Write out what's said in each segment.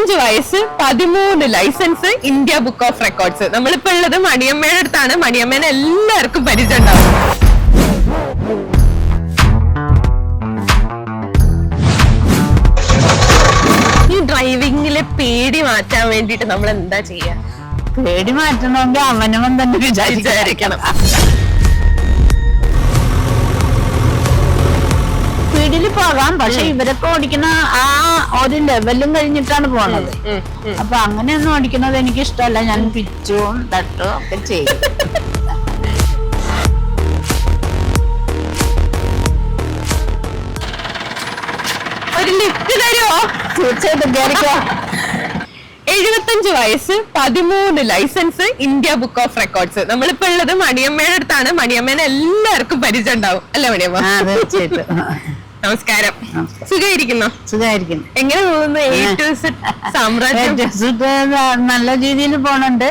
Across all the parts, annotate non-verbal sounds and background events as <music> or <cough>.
എഴുപത്തഞ്ച് വയസ്സ് പതിമൂന്ന് licence India book of records നമ്മളിപ്പോ ഉള്ളത് മണിയമ്മയുടെ അടുത്താണ്. മണിയമ്മേനെ എല്ലാവർക്കും പരിചയം ഉണ്ടാവും ഈ ഡ്രൈവിംഗിലെ പേടി മാറ്റാൻ വേണ്ടിട്ട് നമ്മൾ എന്താ ചെയ്യാ? പേടി മാറ്റണമെങ്കിൽ അവനവൻ തന്നെ വിചാരിക്കണം. സ്പീഡിൽ പോകാം. പക്ഷെ ഇവരൊക്കെ ഓടിക്കുന്ന ആ ഒരു ലെവലും കഴിഞ്ഞിട്ടാണ് പോണത്. അപ്പൊ അങ്ങനെയൊന്നും ഓടിക്കുന്നത് എനിക്ക് ഇഷ്ടമല്ല ഞാൻ പിച്ചും തട്ടും ഒക്കെ ചെയ്യും. ഒരു ലിഫ്റ്റ് തരുമോ തീർച്ചയായിട്ടും കേറിക്കോ. എഴുപത്തഞ്ച് വയസ്സ് പതിമൂന്ന് licence India book of records. നമ്മളിപ്പോ ഉള്ളത് മണിയമ്മയുടെ അടുത്താണ്. മണിയമ്മേനെ എല്ലാവർക്കും പരിചയം ഉണ്ടാവും. അല്ലേ മണിയമ്മ? തീർച്ചയായിട്ടും. നമസ്കാരം. സുഖമായിരിക്കുന്നു? സുഖമായിരിക്കുന്നു. സുഖമായിരിക്കും എങ്ങനെ പോകുന്നു സാമ്രാജ്യം? നല്ല രീതിയിൽ പോണുണ്ട്.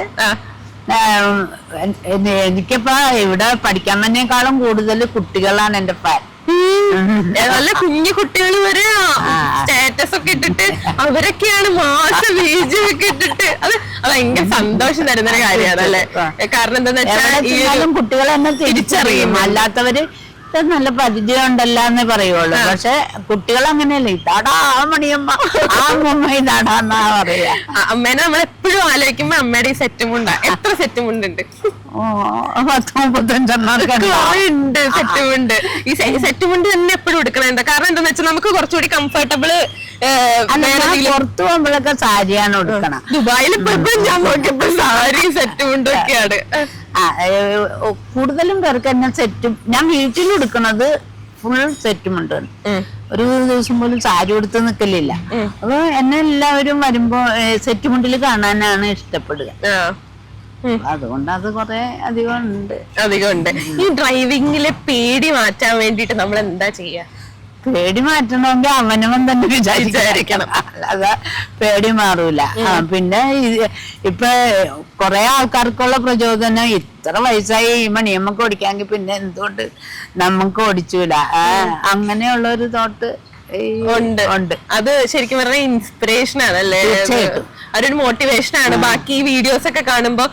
എനിക്കിപ്പോ ഇവിടെ പഠിക്കാൻ തന്നെക്കാളും കൂടുതൽ കുട്ടികളാണ് എന്റെ ഫാൻ നല്ല കുഞ്ഞു കുട്ടികൾ വരെ സ്റ്റാറ്റസ് ഒക്കെ ഇട്ടിട്ട് അവരൊക്കെയാണ് മാസ ബീജം ഒക്കെ ഇട്ടിട്ട്. അത് ഭയങ്കര സന്തോഷം തരുന്ന ഒരു കാര്യമാണ് അല്ലെ കാരണം എന്താണെന്ന് വെച്ചാൽ തിരിച്ചറിയും. തിരിച്ചറിയും. അല്ലാത്തവര് ഇത് നല്ല പരിചയം ഉണ്ടല്ലോ എന്നേ പറയുള്ളൂ പക്ഷെ കുട്ടികൾ അങ്ങനെയല്ലേ ഇതാടാ ആ മണിയമ്മ ആ അമ്മമ്മ ഇതാടാ എന്നാ പറയാ അമ്മേനെ നമ്മൾ എപ്പോഴും ആലോചിക്കുമ്പോ അമ്മയുടെ ഈ സെറ്റും മുണ്ട. എത്ര സെറ്റും മുണ്ടുണ്ട്? ഓ പത്ത് മുപ്പത്തഞ്ചെണ്ണൊക്കെ ഉണ്ട് സെറ്റും മുണ്ട് ഈ സെറ്റും മുണ്ട് തന്നെ എപ്പോഴും എടുക്കണേണ്ട കാരണം എന്താന്ന് വെച്ചാൽ നമുക്ക് കുറച്ചുകൂടി കംഫർട്ടബിൾ പുറത്തു പോകുമ്പോഴൊക്കെ സാരിയാണ് ഉടുക്കണം. ദുബായിൽ ഞാൻ നോക്കിയപ്പോ സാരി സെറ്റും കൂടുതലും പേർക്ക് എന്നെ സെറ്റും ഞാൻ വീട്ടിൽ എടുക്കുന്നത് ഫുൾ സെറ്റും ഉണ്ട്. ഒരു ദിവസം പോലും സാരി എടുത്ത് നിക്കലില്ല. അപ്പൊ എന്നെ എല്ലാവരും വരുമ്പോ സെറ്റ് മുണ്ടിൽ കാണാനാണ് ഇഷ്ടപ്പെടുക. അതുകൊണ്ട് അത് കുറെ അധികം ഉണ്ട്. അധികം ഉണ്ട്. ഈ ഡ്രൈവിംഗിലെ പേടി മാറ്റാൻ വേണ്ടിട്ട് നമ്മൾ എന്താ ചെയ്യാ? പേടി മാറ്റണമെങ്കിൽ അവനവൻ തന്നെ വിചാരിച്ചായിരിക്കണം അല്ലാതെ പേടി മാറൂല. പിന്നെ ഇപ്പൊ കുറെ ആൾക്കാർക്കുള്ള പ്രചോദനം ഇത്ര വയസ്സായി ഈ മണിയമ്മക്ക് ഓടിക്കാമെങ്കിൽ പിന്നെ എന്തുകൊണ്ട് നമുക്ക് ഓടിച്ചൂല? അങ്ങനെയുള്ള ഒരു തോട്ട് ഉണ്ട്. ഉണ്ട്. അത് ശരിക്കും പറഞ്ഞാൽ ഇൻസ്പിറേഷൻ ആണ് അല്ലേ. അതൊരു മോട്ടിവേഷൻ ആണ്. ബാക്കി വീഡിയോസ് ഒക്കെ കാണുമ്പോ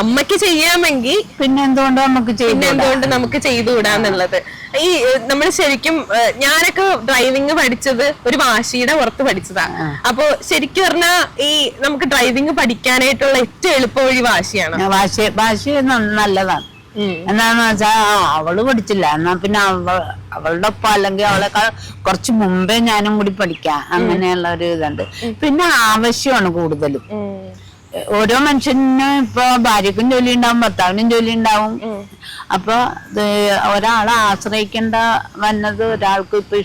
അമ്മയ്ക്ക് ചെയ്യാമെങ്കിൽ പിന്നെ എന്തുകൊണ്ട് നമുക്ക് പിന്നെ എന്തുകൊണ്ട് നമുക്ക് ചെയ്തുകൂടാന്നുള്ളത്. ഈ നമ്മൾ ശരിക്കും ഞാനൊക്കെ ഡ്രൈവിംഗ് പഠിച്ചത് ഒരു വാശിയുടെ പുറത്ത് പഠിച്ചതാ. അപ്പൊ ശരിക്കും പറഞ്ഞാ ഈ നമുക്ക് ഡ്രൈവിംഗ് പഠിക്കാനായിട്ടുള്ള ഏറ്റവും എളുപ്പ വഴി വാശിയാണ്. വാശി വാശി നല്ലതാണ്. എന്താണെന്ന് വെച്ചാ അവൾ പഠിച്ചില്ല. എന്നാ പിന്നെ അവ അവളുടെ ഒപ്പം അല്ലെങ്കിൽ അവളെക്കാൾ കുറച്ച് മുമ്പേ ഞാനും കൂടി പഠിക്കാം. അങ്ങനെയുള്ള ഒരു ഇതുണ്ട്. പിന്നെ ആവശ്യമാണ് കൂടുതലും. ഓരോ മനുഷ്യനും ഇപ്പൊ ഭാര്യക്കും ജോലി ഉണ്ടാവും ഭർത്താവിനും ജോലി ഉണ്ടാവും അപ്പൊ ഒരാളെ ആശ്രയിക്കേണ്ട വന്നത് ഒരാൾക്കും ഇപ്പൊ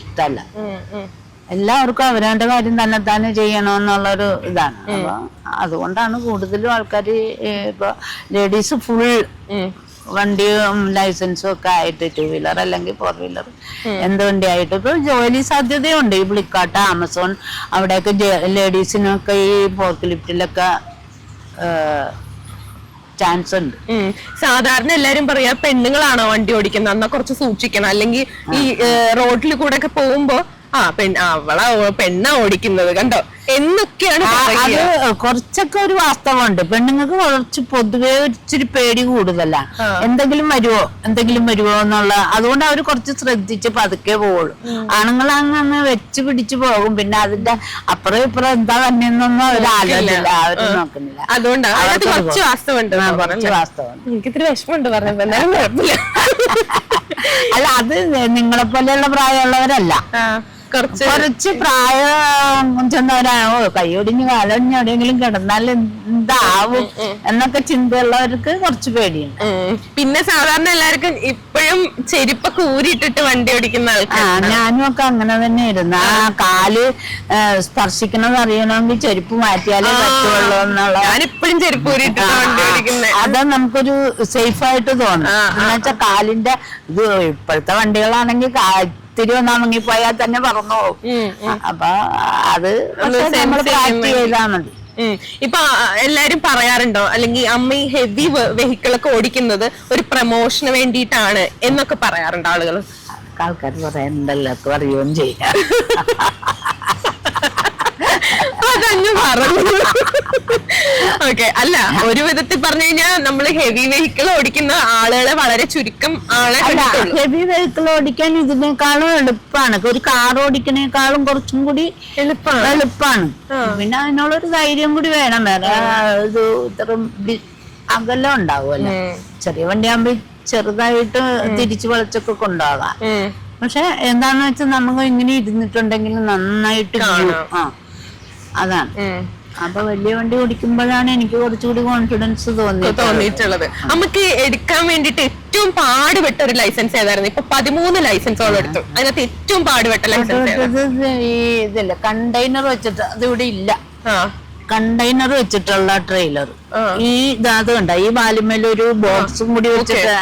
ഉം. എല്ലാവർക്കും അവരവന്റെ കാര്യം തന്നെ തന്നെ ചെയ്യണമെന്നുള്ളൊരു ഇതാണ്. അപ്പൊ അതുകൊണ്ടാണ് കൂടുതലും ആൾക്കാർ ഇപ്പൊ ലേഡീസ് ഫുൾ. വണ്ടിയും ലൈസൻസും ഒക്കെ ആയിട്ട് ടൂ വീലർ അല്ലെങ്കിൽ ഫോർ വീലർ എന്ത് വണ്ടി ആയിട്ട് ഇപ്പൊ ജോലി സാധ്യതയുണ്ട്. ഈ ഫ്ലിപ്കാർട്ട് ആമസോൺ അവിടെയൊക്കെ ലേഡീസിനൊക്കെ ഈ ഫോർക്ക് ലിഫ്റ്റിലൊക്കെ ചാൻസ് ഉണ്ട് സാധാരണ എല്ലാരും പറയാ പെണ്ണുങ്ങളാണോ വണ്ടി ഓടിക്കുന്നത്? എന്നാ കുറച്ച് സൂക്ഷിക്കണം. അല്ലെങ്കിൽ ഈ റോഡിൽ കൂടെ ഒക്കെ പോകുമ്പോ ആ പെൺ അവളാ പെണ്ണാ ഓടിക്കുന്നത്. കണ്ടോ? എന്നൊക്കെയാണ് അത് കുറച്ചൊക്കെ ഒരു വാസ്തവമുണ്ട്. പെണ്ണുങ്ങൾക്ക് കുറച്ച് പൊതുവെ ഇച്ചിരി പേടി കൂടുതലാണ് എന്തെങ്കിലും വരുവോ? എന്തെങ്കിലും വരുവോ എന്നുള്ള അതുകൊണ്ട് അവർ കുറച്ച് ശ്രദ്ധിച്ച് പതുക്കെ പോവുള്ളൂ. ആണുങ്ങൾ അങ്ങനെ വെച്ച് പിടിച്ച് പോകും. പിന്നെ അതിന്റെ അപ്പുറം ഇപ്പുറം എന്താ തന്നെയെന്നൊന്നും അവർ അവർ നോക്കുന്നില്ല. അതുകൊണ്ടാണ് കുറച്ച് വാസ്തവമുണ്ട് കുറച്ച് വിഷമമുണ്ട് പറഞ്ഞപ്പോ. കുഴപ്പമില്ല. അല്ല അത് നിങ്ങളെ പോലെയുള്ള പ്രായമുള്ളവരല്ല കുറച്ച് പ്രായം ചെന്നവരാണോ കൈയൊടിഞ്ഞ് കാലൊടിഞ്ഞ് എവിടെയെങ്കിലും കിടന്നാൽ എന്താവും? എന്നൊക്കെ ചിന്തയുള്ളവർക്ക് കുറച്ച് പേടിയുണ്ട്. പിന്നെ സാധാരണ എല്ലാവർക്കും ഇപ്പോഴും ചെരുപ്പൊക്കെ ഊരിയിട്ടിട്ട് വണ്ടി ഓടിക്കുന്ന ആ ആൾക്കാർ ഞാനും ഒക്കെ അങ്ങനെ തന്നെ ഇരുന്നു ആ കാൽ സ്പർശിക്കണം അറിയണമെങ്കിൽ ചെരുപ്പ് മാറ്റിയാലേ പറ്റുള്ളൂ എന്നുള്ള ഞാനിപ്പോഴും ചെരുപ്പ് വണ്ടി ഓടിക്കുന്നത് അത് നമുക്കൊരു സേഫ് ആയിട്ട് തോന്നും. എന്നുവെച്ചാ എന്നുവെച്ചാൽ കാലിന്റെ ഇത് ഇപ്പോഴത്തെ വണ്ടികളാണെങ്കിൽ ഇത്തിരി പോയാൽ തന്നെ പറഞ്ഞു അപ്പൊ അത് നമ്മൾ പ്രാക്ടീസ്. ചെയ്താൽ മതി. ഇപ്പൊ എല്ലാരും പറയാറുണ്ടോ? അല്ലെങ്കിൽ അമ്മ ഈ ഹെവി വെഹിക്കിൾ ഒക്കെ ഓടിക്കുന്നത് ഒരു പ്രമോഷന് വേണ്ടിയിട്ടാണ് എന്നൊക്കെ പറയാറുണ്ട് ആളുകൾ? ആൾക്കാർ പറയാൻ എന്തെല്ലാം അറിയുകയും ചെയ്യാം. അതങ്ങ് പറഞ്ഞു ഓക്കെ അല്ല ഒരു വിധത്തിൽ പറഞ്ഞു കഴിഞ്ഞാൽ നമ്മൾ ഹെവി വെഹിക്കിൾ ഓടിക്കുന്ന ആളുകളെ വളരെ ചുരുക്കം ആളെ ഹെവി വെഹിക്കിൾ ഓടിക്കാൻ ഇതിനേക്കാളും എളുപ്പമാണ് ഒരു കാർ ഓടിക്കുന്നേക്കാളും കുറച്ചും കൂടി എളുപ്പമാണ് എളുപ്പമാണ് പിന്നെ അതിനുള്ളൊരു ധൈര്യം കൂടി വേണം. വേറെ ഇത് ഇത്ര അകലം ഉണ്ടാവുമല്ലോ. ചെറിയ വണ്ടിയാകുമ്പോ ചെറുതായിട്ട് തിരിച്ചു വളച്ചൊക്കെ കൊണ്ടുപോകാം. പക്ഷെ എന്താന്ന് വെച്ചാൽ നമ്മൾ ഇങ്ങനെ ഇരുന്നിട്ടുണ്ടെങ്കിൽ നന്നായിട്ട് കാണും. ആ അതാണ്. അപ്പൊ വലിയ വണ്ടി ഓടിക്കുമ്പോഴാണ് എനിക്ക് കുറച്ചുകൂടി കോൺഫിഡൻസ് തോന്നിയത് തോന്നിയിട്ടുള്ളത്. നമുക്ക് എടുക്കാൻ വേണ്ടിട്ട് ഏറ്റവും പാടുപെട്ട ഒരു ലൈസൻസ് ഏതായിരുന്നു? ഇപ്പൊ പതിമൂന്ന് ലൈസൻസോളം എടുത്തു. അതിനകത്ത് ഏറ്റവും പാടുപെട്ട ലൈസൻസ് ഈ ഇതില്ല കണ്ടെയ്നർ വെച്ചിട്ട് അതിവിടെ ഇല്ല. കണ്ടെയ്നർ വെച്ചിട്ടുള്ള ട്രെയിലർ. ഈ ഇതാത് കണ്ട? ഈ വാലിമേൽ ഒരു ബോക്സും കൂടി വെച്ചിട്ട്.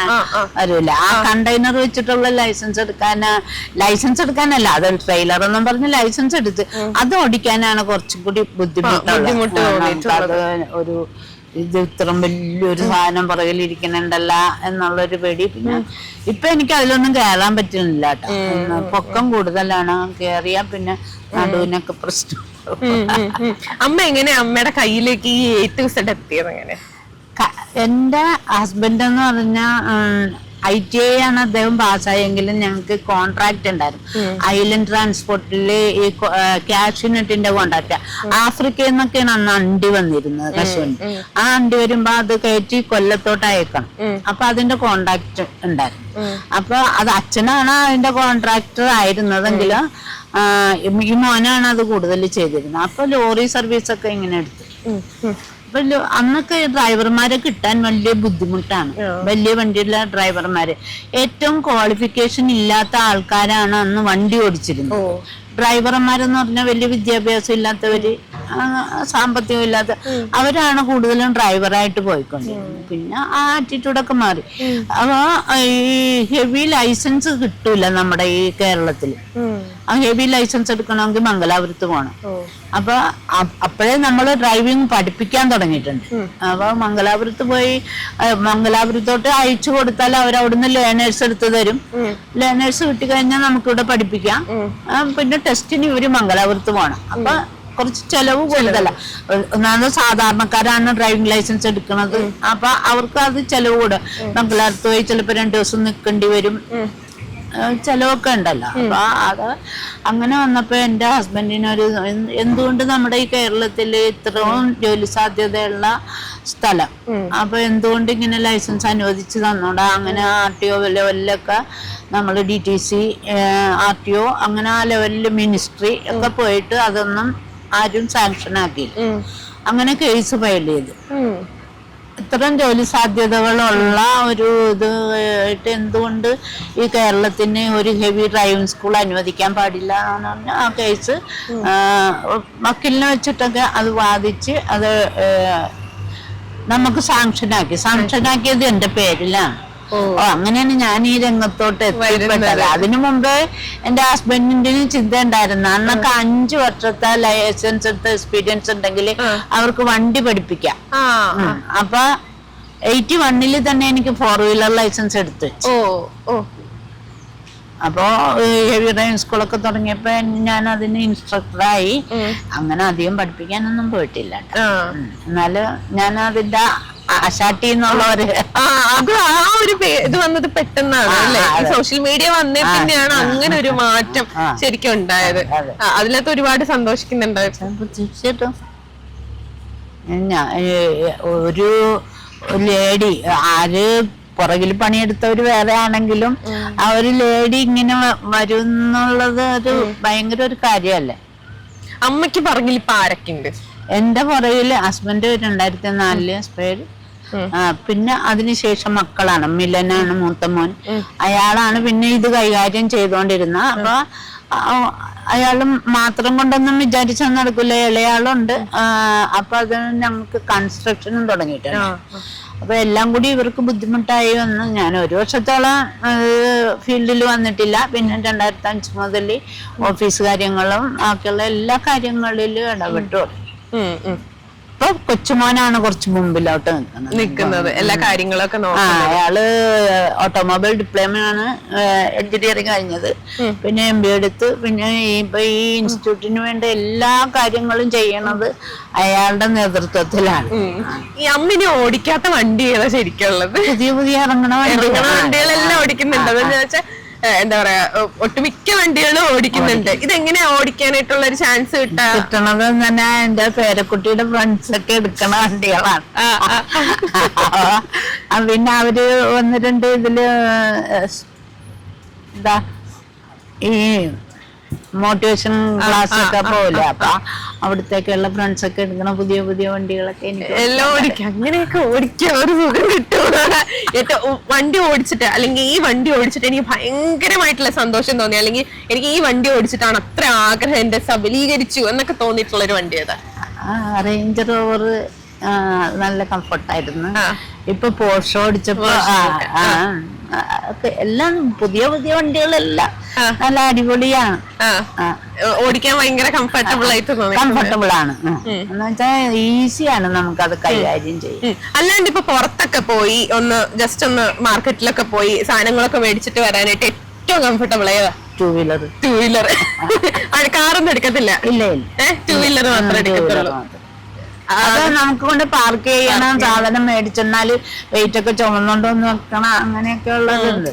വരൂല ആ കണ്ടെയ്നർ വെച്ചിട്ടുള്ള ലൈസൻസ് എടുക്കാൻ ലൈസൻസ് എടുക്കാനല്ല അത് ട്രെയിലർ എന്നും പറഞ്ഞ് ലൈസൻസ് എടുത്ത് അത് ഓടിക്കാനാണ് കുറച്ചും കൂടി ബുദ്ധിമുട്ടുള്ളത്. ഒരു ഇത് ഇത്രയും വലിയൊരു സാധനം പുറകിൽ ഇരിക്കണുണ്ടല്ല എന്നുള്ളൊരു പേടി. പിന്നെ ഇപ്പൊ എനിക്ക് അതിലൊന്നും കയറാൻ പറ്റുന്നില്ല കേട്ടോ. പൊക്കം കൂടുതലാണ്. കേറിയാ പിന്നെ നടുവിനൊക്കെ പ്രശ്നം. അമ്മ എങ്ങനെ അമ്മയുടെ കയ്യിലേക്ക് ഈ എ ടു സെഡ് എത്തിയത് എങ്ങനെ? എന്റെ ഹസ്ബൻഡ് എന്ന് പറഞ്ഞ ഐ ടി ഐ ആണ് അദ്ദേഹം പാസ്സായെങ്കിലും ഞങ്ങൾക്ക് കോൺട്രാക്ട് ഉണ്ടായിരുന്നു. ഐലൻഡ് ട്രാൻസ്പോർട്ടിൽ ഈ ക്യാഷ്യൂനട്ടിന്റെ കോൺട്രാക്ട് ആഫ്രിക്കയിൽ നിന്നൊക്കെയാണ് അന്ന് അണ്ടി വന്നിരുന്നത് കശുവണ്ടി. ആ അണ്ടി വരുമ്പോ അത് കയറ്റി കൊല്ലത്തോട്ട് അയക്കണം അപ്പൊ അതിന്റെ കോൺട്രാക്ട് ഉണ്ടായിരുന്നു. അപ്പൊ അത് അച്ഛനാണ് അതിന്റെ കോൺട്രാക്ടർ ആയിരുന്നതെങ്കിലും ഈ മോനാണ് അത് കൂടുതൽ ചെയ്തിരുന്നത്. അപ്പൊ ലോറി സർവീസ് ഒക്കെ ഇങ്ങനെ എടുത്തു. അപ്പൊ അന്നൊക്കെ ഡ്രൈവർമാരെ കിട്ടാൻ വലിയ ബുദ്ധിമുട്ടാണ്. വലിയ വണ്ടിയുള്ള ഡ്രൈവർമാര് ഏറ്റവും ക്വാളിഫിക്കേഷൻ ഇല്ലാത്ത ആൾക്കാരാണ് അന്ന് വണ്ടി ഓടിച്ചിരുന്നത്. ഡ്രൈവർമാരെന്ന് പറഞ്ഞാൽ വലിയ വിദ്യാഭ്യാസം ഇല്ലാത്തവര് സാമ്പത്തികം ഇല്ലാത്ത അവരാണ് കൂടുതലും ഡ്രൈവറായിട്ട് പോയിക്കൊണ്ടിരുന്നത്. പിന്നെ ആ ആറ്റിറ്റ്യൂഡൊക്കെ മാറി. അപ്പൊ ഈ ഹെവി ലൈസൻസ് കിട്ടൂല നമ്മുടെ ഈ. ആ ഹെവി ലൈസൻസ് എടുക്കണമെങ്കിൽ മംഗലാപുരത്ത് പോകണം അപ്പൊ അപ്പോഴേ നമ്മൾ ഡ്രൈവിംഗ് പഠിപ്പിക്കാൻ തുടങ്ങിയിട്ടുണ്ട്. അപ്പൊ മംഗലാപുരത്ത് പോയി മംഗലാപുരത്തോട്ട് അയച്ചു കൊടുത്താൽ അവർ അവിടുന്ന് ലേണേഴ്സ് എടുത്തു തരും. ലേണേഴ്സ് കിട്ടിക്കഴിഞ്ഞാൽ നമുക്കിവിടെ പഠിപ്പിക്കാം. പിന്നെ ടെസ്റ്റിന് ഇവർ മംഗലാപുരത്ത് പോകണം അപ്പൊ കുറച്ച് ചെലവ് കൂടുതല. ഒന്നാമത് സാധാരണക്കാരാണ് ഡ്രൈവിംഗ് ലൈസൻസ് എടുക്കുന്നത് അപ്പൊ അവർക്ക് അത് ചെലവ് കൂടും. മംഗലാപുരത്ത് പോയി ചിലപ്പോ രണ്ടു ദിവസം നിൽക്കേണ്ടി വരും. ചെലവൊക്കെ ഉണ്ടല്ലോ. അപ്പൊ അത് അങ്ങനെ വന്നപ്പോ എന്റെ ഹസ്ബൻഡിനൊരു ഒരു എന്തുകൊണ്ട് നമ്മുടെ ഈ കേരളത്തിൽ ഇത്രയും ജോലി സാധ്യതയുള്ള സ്ഥലം? അപ്പൊ എന്തുകൊണ്ട് ഇങ്ങനെ ലൈസൻസ് അനുവദിച്ച് തന്നോടാ അങ്ങനെ ആർ ടി ഒ ലെവലിലൊക്കെ നമ്മൾ D T C R T O അങ്ങനെ ആ ലെവലിൽ മിനിസ്ട്രി ഒക്കെ പോയിട്ട് അതൊന്നും ആരും സാങ്ഷൻ ആക്കിയില്ല. അങ്ങനെ കേസ് ഫയൽ ചെയ്തു. ഇത്തരം ജോലി സാധ്യതകളുള്ള ഒരു ഇത് ആയിട്ട് എന്തുകൊണ്ട് ഈ കേരളത്തിന് ഒരു ഹെവി ഡ്രൈവിംഗ് സ്കൂൾ അനുവദിക്കാൻ പാടില്ല എന്ന് പറഞ്ഞാൽ ആ കേസ് വക്കീലിനെ വെച്ചിട്ടൊക്കെ അത് വാദിച്ച് അത് നമുക്ക് സാങ്ഷനാക്കി സാങ്ഷനാക്കിയത് എന്റെ പേരിലാണ്. ഓ. അങ്ങനെയാണ് ഞാൻ ഈ രംഗത്തോട്ട് എത്തിപ്പെട്ടത്. അതിനു മുമ്പ് എന്റെ ഹസ്ബൻഡിന് ചിന്ത ഉണ്ടായിരുന്നു അന്നൊക്കെ അഞ്ചു വർഷത്തെ ലൈസൻസ് എടുത്ത എക്സ്പീരിയൻസ് ഉണ്ടെങ്കിൽ അവർക്ക് വണ്ടി പഠിപ്പിക്കാം. അപ്പൊ എയ്റ്റി വണ്ണിൽ തന്നെ എനിക്ക് ഫോർ വീലർ ലൈസൻസ് എടുത്ത് അപ്പോ ഹെവി ഡ്രൈവിംഗ് സ്കൂളൊക്കെ തുടങ്ങിയപ്പോ ഞാൻ അതിന് ഇൻസ്ട്രക്ടറായി അങ്ങനെ അധികം പഠിപ്പിക്കാനൊന്നും പോയിട്ടില്ല എന്നാൽ ഞാൻ അതിന്റെ അശാട്ടി എന്നുള്ളവര്. ആ അത് ആ ഒരു പേ- ഇത് വന്നത് പെട്ടെന്നാണ് ആ, അല്ലേ? അതെ. സോഷ്യൽ മീഡിയ വന്നേ പിന്നെയാണ് അങ്ങനെ ഒരു മാറ്റം ആ. ശരിക്കും ഉണ്ടായത്. അതെ. ആ, അതിനകത്ത് ഒരുപാട് സന്തോഷിക്കുന്നുണ്ട്. അപ്പൊ തീർച്ചയായിട്ടും ഞാ- ഏ, ഒരു ലേഡി ആര് പുറകിൽ പണിയെടുത്തവര് വേറെ ആണെങ്കിലും ആ ഒരു ലേഡി ഇങ്ങനെ വ- വരും ഒരു ഭയങ്കര ഒരു കാര്യല്ലേ? അമ്മയ്ക്ക് പറഞ്ഞില്ല ഇപ്പൊ ആരൊക്കെ ഉണ്ട് എന്റെ പുറകിൽ ഹസ്ബൻഡ് രണ്ടായിരത്തി നാലിൽ പേര് ആ, പിന്നെ അതിനുശേഷം മക്കളാണ്. മിലനാണ് മൂത്ത മോൻ. അയാളാണ് പിന്നെ ഇത് കൈകാര്യം ചെയ്തോണ്ടിരുന്ന. അപ്പൊ അയാളും മാത്രം കൊണ്ടൊന്നും വിചാരിച്ചാൽ നടക്കില്ല ഇളയാളുണ്ട്. അപ്പൊ അത് ഞങ്ങൾക്ക് കൺസ്ട്രക്ഷനും തുടങ്ങിയിട്ടുണ്ട്. അപ്പൊ എല്ലാം കൂടി ഇവർക്ക് ബുദ്ധിമുട്ടായി വന്ന്. ഞാൻ ഒരു വർഷത്തോളം ഫീൽഡിൽ വന്നിട്ടില്ല. പിന്നെ രണ്ടായിരത്തി അഞ്ച് മുതൽ ഓഫീസ് കാര്യങ്ങളും ബാക്കിയുള്ള എല്ലാ കാര്യങ്ങളിലും ഇടപെട്ടു. ഇപ്പൊ കൊച്ചുമോനാണ് കുറച്ച് മുമ്പിലോട്ട് നിൽക്കുന്നത് എല്ലാ കാര്യങ്ങളൊക്കെ അയാൾ ഓട്ടോമൊബൈൽ ഡിപ്ലോമ ആണ് എഞ്ചിനീയറിംഗ് കഴിഞ്ഞത്. പിന്നെ എം ബി എടുത്ത് പിന്നെ ഈ ഇപ്പൊ ഈ ഇൻസ്റ്റിറ്റ്യൂട്ടിന് വേണ്ട എല്ലാ കാര്യങ്ങളും ചെയ്യണത് അയാളുടെ നേതൃത്വത്തിലാണ്. ഈ അമ്മിനെ ഓടിക്കാത്ത വണ്ടി ഏതാ ശരിക്കുള്ളത്. പുതിയ പുതിയ ഇറങ്ങണ ഇറങ്ങണ വണ്ടികളെല്ലാം ഓടിക്കുന്നുണ്ട്. എന്ന് വെച്ചാൽ എന്താ പറയാ ഒട്ടുമിക്ക വണ്ടികളും ഓടിക്കുന്നുണ്ട്. ഇതെങ്ങനെയാ ഓടിക്കാനായിട്ടുള്ള ഒരു ചാൻസ് കിട്ടാ? കിട്ടണത് തന്നെ എന്റെ പേരക്കുട്ടിയുടെ ഫ്രണ്ട്സ് ഒക്കെ എടുക്കണ വണ്ടികളാണ്. പിന്നെ അവർ ഒന്ന് രണ്ട് ഇതിൽ എന്താ ഈ മോട്ടിവേഷൻ ക്ലാസ് ഒക്കെ പോലെ. അപ്പൊ അവിടത്തേക്കുള്ള ഫ്രണ്ട്സ് ഒക്കെ എടുക്കണ പുതിയ പുതിയ വണ്ടികളൊക്കെ എല്ലാം ഓടിക്കാം. അങ്ങനെയൊക്കെ ഓടിക്കാൻ ഒരു സുഖം കിട്ടും വണ്ടി ഓടിച്ചിട്ട് അല്ലെങ്കിൽ ഈ വണ്ടി ഓടിച്ചിട്ട് എനിക്ക് ഭയങ്കരമായിട്ടുള്ള സന്തോഷം തോന്നി. അല്ലെങ്കിൽ എനിക്ക് ഈ വണ്ടി ഓടിച്ചിട്ടാണ് അത്ര ആഗ്രഹം എന്റെ സബലീകരിച്ചു എന്നൊക്കെ തോന്നിയിട്ടുള്ള ഒരു വണ്ടി ഏതാ റേഞ്ച് റോവർ നല്ല കംഫർട്ടായിരുന്നു. ഇപ്പൊ പോർഷോ ഓടിച്ചപ്പോ എല്ലാം പുതിയ പുതിയ വണ്ടികളെല്ലാം. നല്ല അടിപൊളിയാണ്. ഓടിക്കാൻ ഭയങ്കര കംഫർട്ടബിൾ ആയിട്ട് കംഫർട്ടബിൾ ആണ്. എന്ന് വെച്ചാൽ ഈസിയാണ് നമുക്കത് കൈകാര്യം ചെയ്യും. അല്ലാണ്ട് ഇപ്പൊ പുറത്തൊക്കെ പോയി ഒന്ന് ജസ്റ്റ് ഒന്ന് മാർക്കറ്റിലൊക്കെ പോയി സാധനങ്ങളൊക്കെ മേടിച്ചിട്ട് വരാനായിട്ട് ഏറ്റവും കംഫർട്ടബിൾ ആയതാ ടൂ വീലർ ടൂ വീലർ കാറൊന്നും എടുക്കത്തില്ല. ഇല്ല ടൂ വീലർ മാത്രമേ എടുക്കത്തുള്ളൂ. അത് നമുക്ക് കൊണ്ട് പാർക്ക് ചെയ്യണം സാധനം മേടിച്ചെന്നാൽ വെയിറ്റ് ഒക്കെ ചുമന്നോണ്ട് വന്ന് വെക്കണം അങ്ങനെയൊക്കെ ഉള്ളതുണ്ട്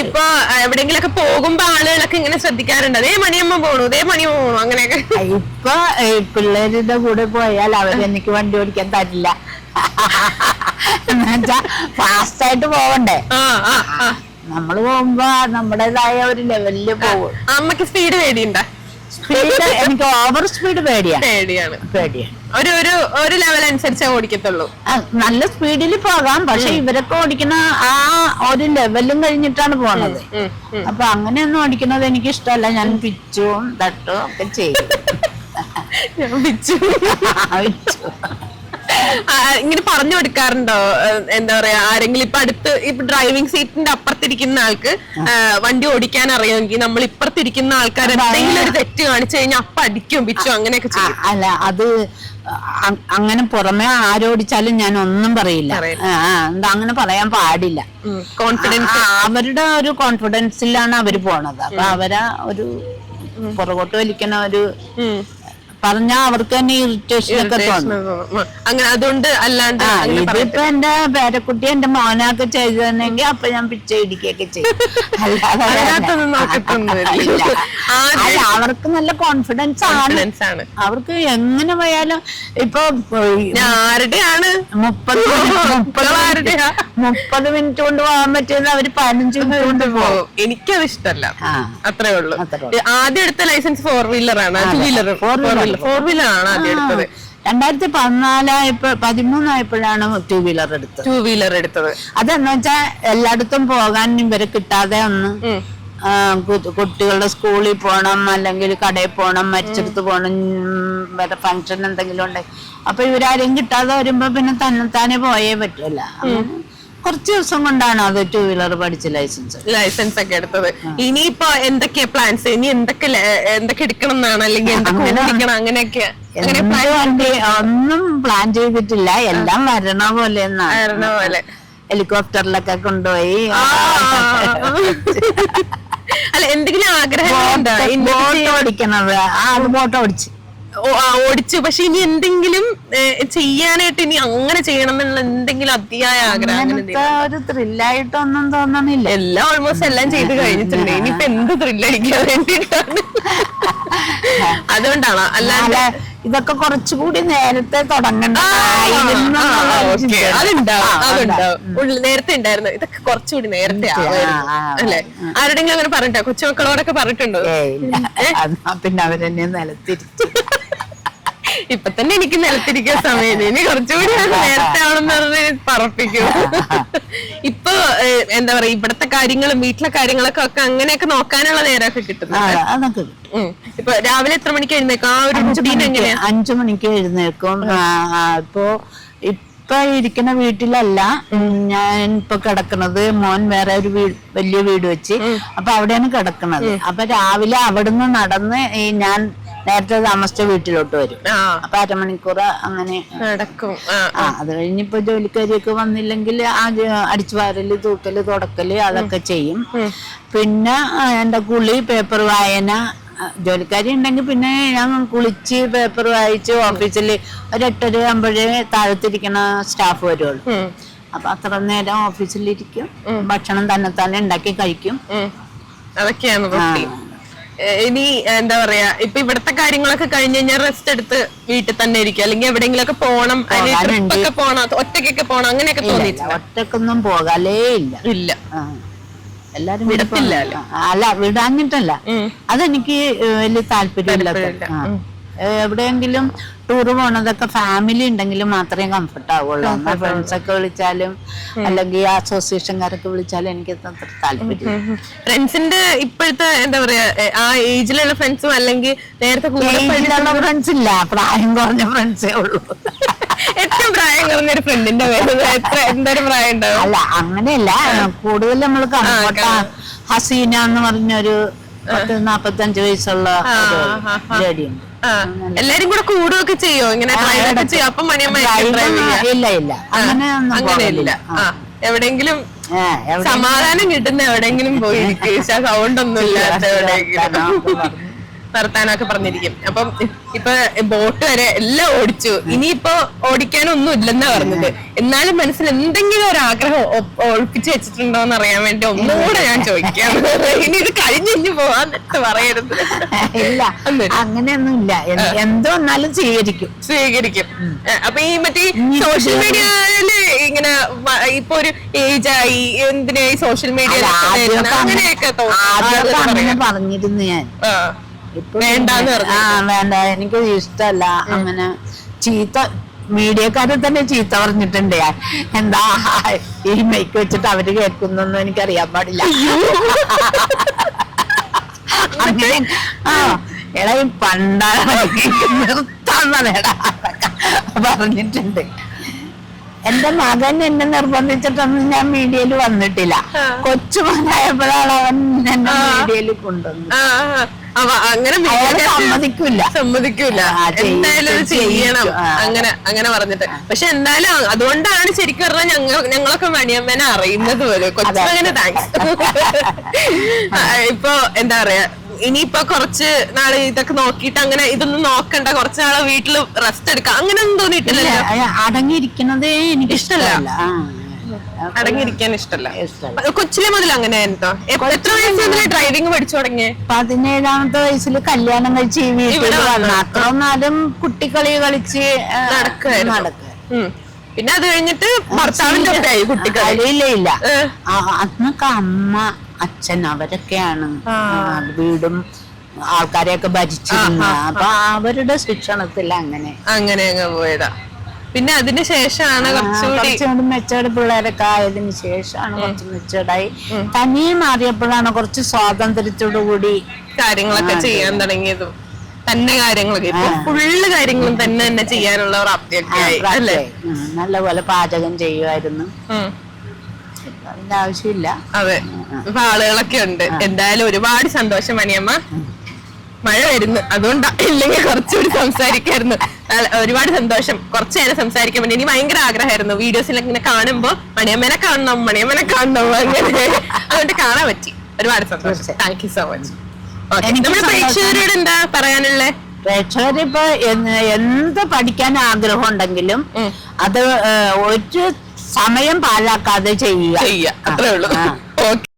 ഇപ്പൊ എവിടെങ്കിലൊക്കെ പോകുമ്പോ ആളുകളൊക്കെ ഇങ്ങനെ ശ്രദ്ധിക്കാറുണ്ട്? അതേ മണിയമ്മ പോണു അതേ മണിയമ്മ പോണു അങ്ങനെയൊക്കെ. ഇപ്പൊ പിള്ളേരുടെ കൂടെ പോയാൽ അവർ എനിക്ക് വണ്ടി ഓടിക്കാൻ തരില്ല. എന്നുവെച്ചാ ഫാസ്റ്റ് ആയിട്ട് പോവണ്ടേ? നമ്മൾ പോകുമ്പോ നമ്മുടേതായ ഒരു ലെവലിൽ പോകും. അമ്മയ്ക്ക് സ്പീഡ് പേടിയുണ്ട? സ്പീഡ് എനിക്ക് ഓവർ സ്പീഡ് പേടിയാണ് പേടിയാണ്. പേടിയാണ് ഒരു ഒരു ഒരു ലെവൽ അനുസരിച്ചേ ഓടിക്കത്തുള്ളൂ. ആ, നല്ല സ്പീഡിൽ പോകാം. പക്ഷെ ഇവരൊക്കെ ഓടിക്കുന്ന ആ ഒരു ലെവലും കഴിഞ്ഞിട്ടാണ് പോണത്. ഉം, ഉം. അപ്പൊ അങ്ങനെയൊന്നും ഓടിക്കുന്നത് എനിക്ക് ഇഷ്ടമല്ല ഞാൻ പിച്ചും തട്ടും ഒക്കെ ചെയ്യും. ഞാൻ പിച്ചു. <laughs> പിച്ചു. ആ, ഇങ്ങനെ പറഞ്ഞു കൊടുക്കാറുണ്ടോ? ഏഹ്, എന്താ പറയാ ആരെങ്കിലും ഇപ്പൊ അടുത്ത് ഇപ്പൊ ഡ്രൈവിംഗ് സീറ്റിന്റെ അപ്പുറത്തിരിക്കുന്ന ആൾക്ക് വണ്ടി ഓടിക്കാൻ അറിയാമെങ്കിൽ നമ്മൾ ഇപ്പുറത്തിരിക്കുന്ന ആൾക്കാർ എന്തെങ്കിലും ഒരു തെറ്റ് കാണിച്ചു കഴിഞ്ഞാൽ അപ്പ അടിക്കും പിച്ചും അങ്ങനെയൊക്കെ ചെയ്യും. അല്ല അത് അങ്ങനെ പുറമെ ആരോടിച്ചാലും ഞാൻ ഒന്നും പറയില്ല. അങ്ങനെ പറയാൻ പാടില്ല. കോൺഫിഡൻസ് അവരുടെ ഒരു കോൺഫിഡൻസിലാണ് അവർ പോണത്. അപ്പൊ അവരാ ഒരു പുറകോട്ട് വലിക്കുന്ന ഒരു പറഞ്ഞാ അവർക്ക് തന്നെ ഇറിറ്റേഷൻ ഒക്കെ തോന്നും. അങ്ങനെ അതുകൊണ്ട് അല്ലാണ്ട്. ഇതിപ്പോ എന്റെ പേരക്കുട്ടി എന്റെ മോനൊക്കെ ചെയ്തെന്നെങ്കിൽ അപ്പൊ ഞാൻ പിച്ച ഇടിക്കുകയൊക്കെ ചെയ്യും. <laughs> അല്ലാതെ അവർക്ക് നല്ല കോൺഫിഡൻസ് ആണ്. അവർക്ക് എങ്ങനെ പോയാലും ഇപ്പൊ ആരുടെയാണ്? മുപ്പത് <laughs> മുപ്പത് മുപ്പത് മിനിറ്റ് കൊണ്ട് പോകാൻ പറ്റിയത് അവർ പതിനഞ്ച് <laughs> മിനിറ്റ് കൊണ്ട് പോകും എനിക്കത് ഇഷ്ടമല്ല അത്രേ ഉള്ളൂ. ആദ്യം എടുത്ത ലൈസൻസ് ഫോർ വീലർ ആണ്. Two wheeler four wheeler four wheeler ആണ് ആദ്യം എടുത്തത്. രണ്ടായിരത്തി പതിനാലായപ്പോ പതിമൂന്നായപ്പോഴാണ് ടൂ വീലർ എടുത്തത്. ടു വീലർ എടുത്തത്. അതെന്ന് വെച്ചാ എല്ലായിടത്തും പോകാൻ ഇവരെ കിട്ടാതെ ഒന്ന് കുട്ടികളുടെ സ്കൂളിൽ പോകണം അല്ലെങ്കിൽ കടയിൽ പോകണം മരിച്ചെടുത്ത് പോകണം വേറെ ഫങ്ഷൻ എന്തെങ്കിലും ഉണ്ടെങ്കിൽ. അപ്പൊ ഇവരാരും കിട്ടാതെ വരുമ്പോ പിന്നെ തന്നെത്താനെ പോയേ അങ്ങനെ കുറച്ച് ദിവസം കൊണ്ടാണ് അത് ടൂ വീലർ പഠിച്ച ലൈസൻസ് ലൈസൻസ് ഒക്കെ എടുത്തത്. ഇനിയിപ്പോ എന്തൊക്കെയാ പ്ലാൻസ് ഇനി എന്തൊക്കെ എന്തൊക്കെ എടുക്കണം എന്നാണ്? അല്ലെങ്കിൽ എന്തൊക്കെ അങ്ങനെയൊക്കെ. ഒന്നും പ്ലാൻ ചെയ്തിട്ടില്ല. എല്ലാം വരണ പോലെ വരണ പോലെ. ഹെലികോപ്റ്ററിലൊക്കെ കൊണ്ടുപോയി. അല്ല എന്തെങ്കിലും ആഗ്രഹം ബോട്ട് ഓടിക്കണത്. ആ ബോട്ട് ഓടിച്ച്. ഓടിച്ചു. പക്ഷെ ഇനി എന്തെങ്കിലും ചെയ്യാനായിട്ട് ഇനി അങ്ങനെ ചെയ്യണം എന്നുള്ള എന്തെങ്കിലും അതിയായ ആഗ്രഹം ഒരു ത്രില്ലായിട്ടൊന്നും തോന്നണില്ല. എല്ലാം ഓൾമോസ്റ്റ് എല്ലാം ചെയ്ത് കഴിഞ്ഞിട്ടുണ്ട്. ഇനിയിപ്പോ എന്ത് ത്രില്ലടിക്കാൻ വേണ്ടിട്ടാണ് <laughs> അതുകൊണ്ടാണ്? അല്ലാതെ അല്ല ഇതൊക്കെ കുറച്ചുകൂടി നേരത്തെ തുടങ്ങണ്ട? ആ, ആയിരുന്നു ആ, എന്നുള്ള ഒരു ഓക്കേ. ചിന്തയാണ്. അതുണ്ടാവും ആ, അതുണ്ടാവും. ഉള്ളിൽ നേരത്തെ ഉണ്ടായിരുന്നു. ഇതൊക്കെ കുറച്ചുകൂടി നേരത്തെ അല്ലെ? ആരുടെങ്കിലും അങ്ങനെ പറഞ്ഞിട്ടോ കൊച്ചുമക്കളോടൊക്കെ പറഞ്ഞിട്ടുണ്ടോ. പിന്നെ അവരെന്നെ നിലത്തിരിച്ചു ഇപ്പൊ തന്നെ എനിക്ക് നിലത്തിരിക്കാൻ സമയം ഇനി കുറച്ചുകൂടി നേരത്തെ ആണെന്ന് പറഞ്ഞ് പറപ്പിക്കും. ഇപ്പൊ എന്താ പറയാ ഇവിടത്തെ കാര്യങ്ങളും വീട്ടിലെ കാര്യങ്ങളൊക്കെ ഒക്കെ അങ്ങനെയൊക്കെ നോക്കാനുള്ള നേരമൊക്കെ കിട്ടുന്നു ഇപ്പൊ രാവിലെ എത്ര മണിക്ക് എഴുന്നേക്കും? ആ ഒരു അഞ്ചു മണിക്ക് എഴുന്നേക്കും. ഇപ്പൊ ഇപ്പൊ ഇരിക്കുന്ന വീട്ടിലല്ല. ഞാൻ ഇപ്പൊ കിടക്കുന്നത് മോൻ വേറെ ഒരു വീട് വലിയ വീട് വെച്ച്. അപ്പൊ അവിടെയാണ് കിടക്കുന്നത്. അപ്പൊ രാവിലെ അവിടുന്ന് നടന്ന് ഈ ഞാൻ നേരത്തെ താമസിച്ച വീട്ടിലോട്ട് വരും. അപ്പൊ അരമണിക്കൂർ അങ്ങനെ നടക്കും. ആ അത് കഴിഞ്ഞിപ്പോ ജോലിക്കാരിയൊക്കെ വന്നില്ലെങ്കിൽ ആ അടിച്ചു വാരൽ തൂക്കൽ തുടക്കൽ അതൊക്കെ ചെയ്യും. പിന്നെ എന്റെ കുളി പേപ്പർ വായന ജോലിക്കാരി ഉണ്ടെങ്കിൽ പിന്നെ ഞാൻ കുളിച്ച് പേപ്പർ വായിച്ച് ഓഫീസിൽ ഒരു എട്ടര ആകുമ്പോഴേ താഴത്തിരിക്കണ സ്റ്റാഫ് വരുള്ളൂ. അപ്പൊ അത്ര നേരം ഓഫീസിലിരിക്കും. ഭക്ഷണം തന്നെ തന്നെ ഉണ്ടാക്കി കഴിക്കും. അതൊക്കെയാണ് ഇനി എന്താ പറയാ ഇപ്പൊ ഇവിടത്തെ കാര്യങ്ങളൊക്കെ കഴിഞ്ഞ് കഴിഞ്ഞാൽ റെസ്റ്റ് എടുത്ത് വീട്ടിൽ തന്നെ ഇരിക്കും. അല്ലെങ്കിൽ എവിടെയെങ്കിലും ഒക്കെ പോണം അല്ലെങ്കിൽ പോകാനുണ്ട്. ട്രിപ്പൊക്കെ പോണം? ഒറ്റയ്ക്കൊക്കെ പോണം? അങ്ങനെയൊക്കെ തോന്നിയിട്ടില്ല ഒറ്റക്കൊന്നും പോകാലേ ഇല്ല. ഇല്ല. എല്ലാരും വിടത്തില്ല അല്ല? വിടാഞ്ഞിട്ടല്ല. അതെനിക്ക് വലിയ താല്പര്യമില്ല. എവിടെയെങ്കിലും ടൂറ് പോണതൊക്കെ ഫാമിലി ഉണ്ടെങ്കിൽ മാത്രമേ കംഫർട്ട് ആവുള്ളൂ ഫ്രണ്ട്സ് ഒക്കെ വിളിച്ചാലും അല്ലെങ്കിൽ അസോസിയേഷൻകാരൊക്കെ വിളിച്ചാലും എനിക്ക് അത്ര താല്പര്യം ഫ്രണ്ട്സിന്റെ ഇപ്പോഴത്തെ എന്താ പറയാ ആ ഏജിലുള്ള ഫ്രണ്ട്സും അല്ലെങ്കിൽ നേരത്തെ ഫ്രണ്ട്സ് ഇല്ല. പ്രായം കുറഞ്ഞ ഫ്രണ്ട്സേ ഉള്ളൂ. ഏറ്റവും പ്രായം കുറഞ്ഞ ഒരു ഫ്രണ്ടിന്റെ പേര് എത്ര എന്തൊരു പ്രായം ഉണ്ടാവും? അല്ല അങ്ങനെയല്ല. കൂടുതൽ നമ്മൾ കംഫർട്ട് ഹസീന എന്ന് പറഞ്ഞൊരു പത്ത് നാപ്പത്തഞ്ച് വയസ്സുള്ള ലേഡിയുണ്ട് എല്ലാരും കൂടെ കൂടുകയൊക്കെ ചെയ്യോ? ഇങ്ങനെ ചെയ്യോ? അപ്പൊ മണിയമ്മ ഇല്ല ഇല്ല. അങ്ങനെ എവിടെങ്കിലും സമാധാനം കിട്ടുന്ന എവിടെങ്കിലും പോയി സൗണ്ട് <laughs> ഒന്നും ഇല്ലാത്ത എവിടെയെങ്കിലും. വർത്താനമൊക്കെ പറഞ്ഞിരിക്കും. അപ്പം ഇപ്പൊ ബോട്ട് വരെ എല്ലാം ഓടിച്ചു. ഇനിയിപ്പോ ഓടിക്കാനൊന്നും ഇല്ലെന്നാ പറഞ്ഞത്. എന്നാലും മനസ്സിൽ എന്തെങ്കിലും ഒരു ആഗ്രഹം ഒഴിപ്പിച്ചു ഒളിപ്പിച്ച് വെച്ചിട്ടുണ്ടോ എന്ന് അറിയാൻ വേണ്ടി ഒന്നുകൂടെ ഞാൻ ചോദിക്കാം ഇനി ഇത് കഴിഞ്ഞു പോവാന്നിട്ട് പറയരുത്. ഇല്ല. അങ്ങനെയൊന്നും ഇല്ല എന്തോ എന്നാലും സ്വീകരിക്കും. സ്വീകരിക്കും. അപ്പൊ ഈ മറ്റേ സോഷ്യൽ മീഡിയയിൽ ഇങ്ങനെ ഇപ്പൊ ഒരു ഏജ് ആയി എന്തിനാ ഈ സോഷ്യൽ മീഡിയ അങ്ങനെയൊക്കെ പറഞ്ഞിരുന്നു ഞാൻ. ആ. വേണ്ട. എനിക്ക് ഇഷ്ടല്ല. അങ്ങനെ ചീത്ത മീഡിയക്കാരെ തന്നെ ചീത്ത പറഞ്ഞിട്ടുണ്ട് എന്താ? ഈ മൈക്ക് വെച്ചിട്ട് അവർ കേൾക്കുന്നൊന്നും എനിക്കറിയാൻ പാടില്ല. അങ്ങനെ ആ എടാ ഈ പണ്ടാണ് <laughs> നിർത്താൻ പറഞ്ഞിട്ടുണ്ട്. എന്റെ മകൻ എന്നെ നിർബന്ധിച്ചിട്ടൊന്നും ഞാൻ മീഡിയയിൽ വന്നിട്ടില്ല. കൊച്ചുമകനായപ്പോഴാണ് അവൻ എന്നെ മീഡിയയിൽ കൊണ്ടുവന്നത്. അങ്ങനെ സമ്മതിക്കില്ല സമ്മതിക്കൂല. എന്തായാലും ചെയ്യണം. അങ്ങനെ അങ്ങനെ പറഞ്ഞിട്ട്. പക്ഷെ എന്തായാലും അതുകൊണ്ടാണ് ശരിക്കും പറഞ്ഞാൽ ഞങ്ങൾ ഞങ്ങളൊക്കെ മണിയമ്മനെ അറിയുന്നത് പോലെ. കൊച്ചങ്ങനെ താങ്ക്സ്. <laughs> ഇപ്പൊ എന്താ പറയാ ഇനിയിപ്പൊ കുറച്ച് നാളെ ഇതൊക്കെ നോക്കിയിട്ട് അങ്ങനെ ഇതൊന്നും നോക്കണ്ട കുറച്ച് നാളെ വീട്ടിൽ റെസ്റ്റ് എടുക്കാം. അങ്ങനെ ഒന്നും തോന്നിയിട്ടില്ല അടങ്ങിയിരിക്കുന്നത് എനിക്ക് ഇഷ്ടമല്ല. അടങ്ങിയിരിക്കാൻ ഇഷ്ടല്ല. ഇഷ്ടമല്ല കൊച്ചിലെ മുതൽ അങ്ങനെ ആയിരുന്നോ എത്ര വയസ്സ് മുതൽ ഡ്രൈവിംഗ് പഠിച്ചു തുടങ്ങിയേ? പതിനേഴാമത്തെ വയസ്സിൽ കല്യാണം കഴിച്ച് വീട്ടിൽ വന്നു? വന്നു. കുട്ടിക്കളി കളിച്ച് നടക്കുക. പിന്നെ അത് കഴിഞ്ഞിട്ട് ഭർത്താവിന്റെ ആയി ഇല്ല. ഇല്ല. അന്നൊക്കെ അമ്മ അച്ഛൻ അവരൊക്കെയാണ്. വീടും ആൾക്കാരെയൊക്കെ ഭരിച്ചിരുന്നത് അപ്പൊ അവരുടെ ശിക്ഷണത്തിൽ അങ്ങനെ. അങ്ങനെ അങ്ങ് പോയതാ. പിന്നെ അതിന് ശേഷമാണ് കുറച്ചുകൂടി മെച്ചേർഡ് പിള്ളേരൊക്കെ ആയതിന് ശേഷമാണ് കുറച്ച് മെച്ചേർഡായി തനിയെ മാറിയപ്പോഴാണ് കുറച്ച് സ്വാതന്ത്ര്യത്തോടു കൂടി കാര്യങ്ങളൊക്കെ ചെയ്യാൻ തുടങ്ങിയതും. തന്നെ കാര്യങ്ങളൊക്കെ. ഇപ്പൊ ഫുള്ള് കാര്യങ്ങളും തന്നെ തന്നെ ചെയ്യാനുള്ള പ്രാപ്തിയൊക്കെ ആയി അല്ലേ? നല്ലപോലെ പാചകം ചെയ്യുമായിരുന്നു. ഉം. ആവശ്യമില്ല. അതെ. അപ്പൊ ആളുകളൊക്കെ ഉണ്ട്. എന്തായാലും ഒരുപാട് സന്തോഷം മണിയമ്മ. മഴ വരുന്നു. അതുകൊണ്ടാ ഇല്ലെങ്കിൽ കുറച്ചുകൂടി സംസാരിക്കായിരുന്നു. ഒരുപാട് സന്തോഷം. കുറച്ചു നേരം സംസാരിക്കാൻ വേണ്ടി. ഇനി ഭയങ്കര ആഗ്രഹമായിരുന്നു. വീഡിയോസിലൊക്കെ ഇങ്ങനെ കാണുമ്പോ മണിയമ്മനെ കാണണം മണിയമ്മനെ കാണണം അങ്ങനെ. അതുകൊണ്ട് കാണാൻ പറ്റി. ഒരുപാട് സന്തോഷം. താങ്ക് യു സോ മച്ച് എനിക്ക് നമ്മുടെ. പ്രേക്ഷകരോട് എന്താ പറയാനുള്ളേ? പ്രേക്ഷകരിപ്പോ എന്ത് പഠിക്കാൻ ആഗ്രഹം ഉണ്ടെങ്കിലും അത് ഒരു സമയം പാഴാക്കാതെ ചെയ്യുക. ചെയ്യുക. അത്രേ ഉള്ളൂ. ഓക്കെ.